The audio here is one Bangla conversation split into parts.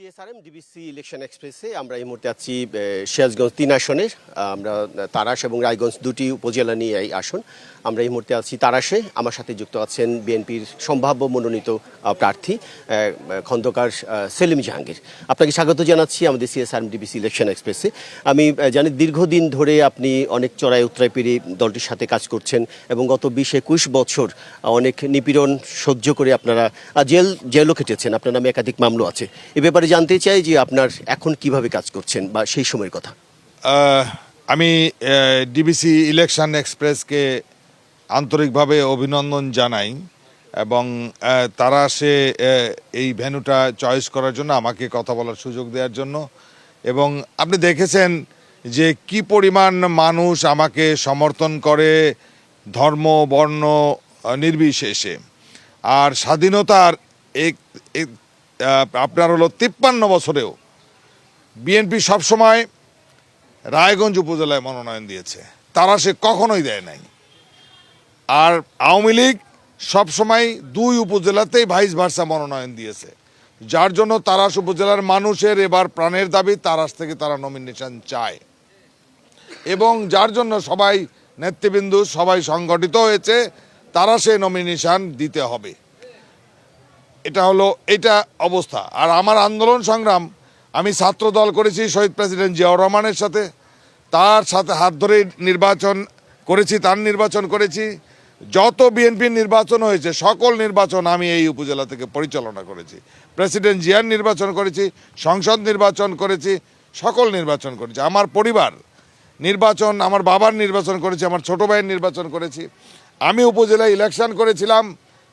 সিএসআরএম ডিবিসি ইলেকশন এক্সপ্রেসে আমরা এই মুহূর্তে আছি সিরাজগঞ্জ তিন আমরা তারাস এবং রায়গঞ্জ দুটি উপজেলা নিয়ে এই আসন। আমরা এই মুহূর্তে আছি তারাসে। আমার সাথে যুক্ত আছেন বিএনপির সম্ভাব্য মনোনীত প্রার্থী খন্দকার সেলিম জাহাঙ্গীর। আপনাকে স্বাগত জানাচ্ছি আমাদের সিএসআরএম, ডিবিসি ইলেকশন এক্সপ্রেসে। আমি জানি দীর্ঘদিন ধরে আপনি অনেক চড়াই উত্তরায় পেরে দলটির সাথে কাজ করছেন এবং গত বিশ একুশ বছর অনেক নিপীড়ন সহ্য করে আপনারা জেল, জেলও খেটেছেন। আপনার নামে একাধিক মামলা আছে। এ ব্যাপারে জানতে চাই যে আপনার এখন কীভাবে কাজ করছেন বা সেই সময়ের কথা। আমি ডিবিসি ইলেকশন এক্সপ্রেসকে আন্তরিকভাবে অভিনন্দন জানাই এবং তারা সে এই ভেন্যুটা চয়েস করার জন্য, আমাকে কথা বলার সুযোগ দেওয়ার জন্য এবং আপনি দেখেছেন যে কি পরিমাণ মানুষ আমাকে সমর্থন করে ধর্ম, বর্ণ, নির্বিশেষে। আর স্বাধীনতার এক আপনার হলো তিপ্পান্ন বছরেও বিএনপি সবসময় রায়গঞ্জ উপজেলায় মনোনয়ন দিয়েছে। তারা সে কখনোই দেয় নাই। আর আওয়ামী লীগ সবসময় দুই উপজেলাতেই ভাইস ভার্সা মনোনয়ন দিয়েছে। যার জন্য তারাস উপজেলার মানুষের এবার প্রাণের দাবি তারাস থেকে তারা নমিনেশন চায়। এবং যার জন্য সবাই নেতৃবৃন্দ, সবাই সংগঠিত হয়েছে, তারা সেই নমিনেশন দিতে হবে। এটা হলো, এটা অবস্থা। আর আমার আন্দোলন সংগ্রাম, আমি ছাত্র দল করেছি শহীদ প্রেসিডেন্ট জিয়াউর রহমানের সাথে। তার সাথে হাত ধরে নির্বাচন করেছি, তার নির্বাচন করেছি। যত বিএনপির নির্বাচন হয়েছে, সকল নির্বাচন আমি এই উপজেলা থেকে পরিচালনা করেছি। প্রেসিডেন্ট জিয়ার নির্বাচন করেছি, সংসদ নির্বাচন করেছি, সকল নির্বাচন করেছি। আমার পরিবার নির্বাচন, আমার বাবার নির্বাচন করেছি, আমার ছোট ভাইয়ের নির্বাচন করেছি। আমি উপজেলায় ইলেকশন করেছিলাম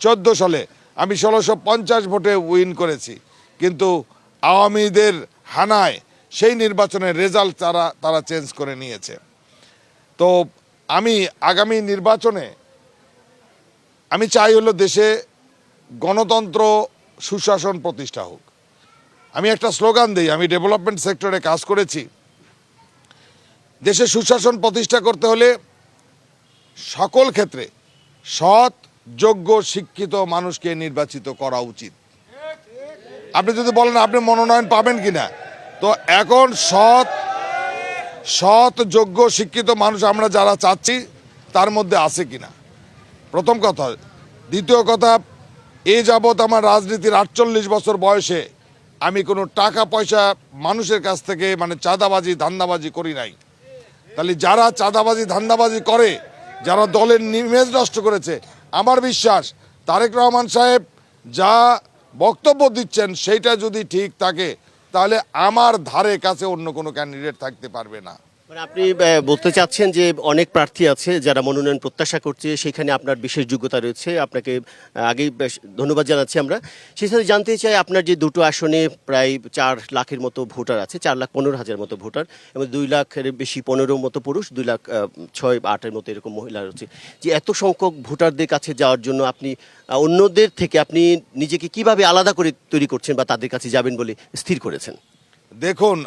চোদ্দ সালে। আমি ষোলোশো পঞ্চাশ ভোটে উইন করেছি। কিন্তু আওয়ামীদের হানায় সেই নির্বাচনের রেজাল্ট তারা তারা চেঞ্জ করে নিয়েছে। তো আমি আগামী নির্বাচনে আমি চাই হলো দেশে গণতন্ত্র সুশাসন প্রতিষ্ঠা হোক। আমি একটা স্লোগান দিই, আমি ডেভেলপমেন্ট সেক্টরে কাজ করেছি। দেশে সুশাসন প্রতিষ্ঠা করতে হলে সকল ক্ষেত্রে সৎ যোগ্য, শিক্ষিত মানুষকে নির্বাচিত করা উচিত। আপনি যদি বলেন আপনি মনোনয়ন পাবেন কিনা, তো এখন সৎ সৎ, যোগ্য, শিক্ষিত মানুষ আমরা যারা চাচ্ছি, তার মধ্যে আছে কিনা? প্রথম কথা। দ্বিতীয় কথা, এ যাবৎ আমার রাজনীতির আটচল্লিশ বছর বয়সে আমি কোনো টাকা পয়সা মানুষের কাছ থেকে মানে চাঁদাবাজি, ধান্দাবাজি করি নাই। তাহলে যারা চাঁদাবাজি, ধান্দাবাজি করে, যারা দলের ইমেজ নষ্ট করেছে আমার বিশ্বাস, তারেক রহমান সাহেব যা বক্তব্য দিচ্ছেন সেইটা যদি ঠিক থাকে, তাহলে আমার ধারে কাছে অন্য কোনো ক্যান্ডিডেট থাকতে পারবে না। মানে আপনি বলতে চাচ্ছেন যে অনেক প্রার্থী আছে যারা মনোনয়ন প্রত্যাশা করছে, সেখানে আপনার বিশেষ যোগ্যতা রয়েছে। আপনাকে আগেই ধন্যবাদ জানাচ্ছি আমরা। সেই সাথে জানতে চাই আপনার যে দুটো আসনে প্রায় চার লাখের মতো ভোটার আছে, চার লাখ পনেরো হাজার মতো ভোটার এবং দুই লাখের বেশি পনেরো মতো পুরুষ, দুই লাখ ছয় আটের মতো এরকম মহিলা রয়েছে। যে এত সংখ্যক ভোটারদের কাছে যাওয়ার জন্য আপনি অন্যদের থেকে আপনি নিজেকে কীভাবে আলাদা করে তৈরি করছেন বা তাদের কাছে যাবেন বলে স্থির করেছেন? দেখুন,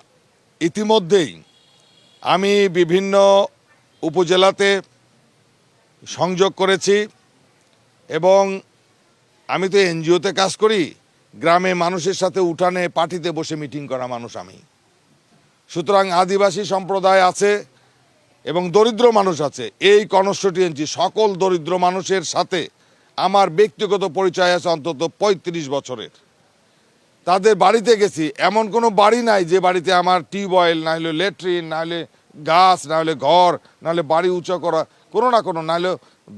ইতিমধ্যেই আমি বিভিন্ন উপজেলাতে সংযোগ করেছি এবং আমি তো এনজিওতে কাজ করি, গ্রামে মানুষের সাথে উঠানে, পার্টিতে বসে মিটিং করা মানুষ আমি। সুতরাং আদিবাসী সম্প্রদায় আছে এবং দরিদ্র মানুষ আছে। এই কনস্টিটিউয়েন্সি সকল দরিদ্র মানুষের সাথে আমার ব্যক্তিগত পরিচয় আছে অন্তত পঁয়ত্রিশ বছরের। তাদের বাড়িতে গেছি। এমন কোনো বাড়ি নাই যে বাড়িতে আমার টিউবওয়েল, না হলে লেট্রিন, না হলে গাছ, না হলে ঘর, না হলে বাড়ি উঁচু করা, কোনো না কোনো, না হলে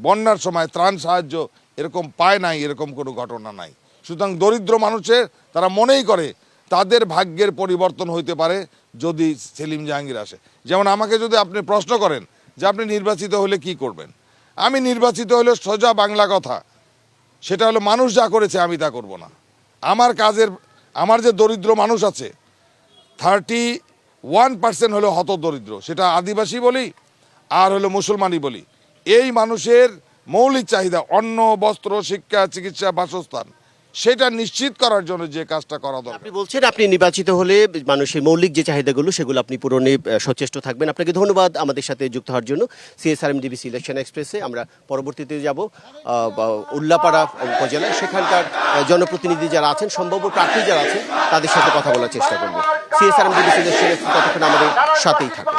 বন্যার সময় ত্রাণ সাহায্য এরকম পায় নাই, এরকম কোনো ঘটনা নাই। সুতরাং দরিদ্র মানুষের, তারা মনেই করে তাদের ভাগ্যের পরিবর্তন হইতে পারে যদি সেলিম জাহাঙ্গীর আসে। যেমন আমাকে যদি আপনি প্রশ্ন করেন যে আপনি নির্বাচিত হলে কি করবেন? আমি নির্বাচিত হলে সোজা বাংলা কথা। সেটা হলো মানুষ যা করেছে আমি তা করব না। আমার কাজের আমার যে দরিদ্র মানুষ আছে থার্টি ওয়ান পার্সেন্ট হলো হত দরিদ্র। সেটা আদিবাসী বলি, আর হলো মুসলমানই বলি। এই মানুষের মৌলিক চাহিদা, অন্ন, বস্ত্র, শিক্ষা, চিকিৎসা, বাসস্থান সেটা নিশ্চিত করার জন্য যে কাজটা করা দরকার। আপনি বলছেন আপনি নির্বাচিত হলে মানুষের মৌলিক যে চাহিদাগুলো, সেগুলো আপনি পূরণে সচেষ্ট থাকবেন। আপনাকে ধন্যবাদ আমাদের সাথে যুক্ত হওয়ার জন্য। সিএসআরএম ডিবিসি ইলেকশন এক্সপ্রেসে আমরা পরবর্তীতে যাব উল্লাপাড়া উপজেলায়। সেখানকার জনপ্রতিনিধি যারা আছেন, সম্ভাব্য প্রার্থী যারা আছেন, তাদের সাথে কথা বলার চেষ্টা করব। সিএসআরএম ডিবিসি ইলেকশন এক্সপ্রেস ততক্ষণ আমাদের সাথেই থাকবে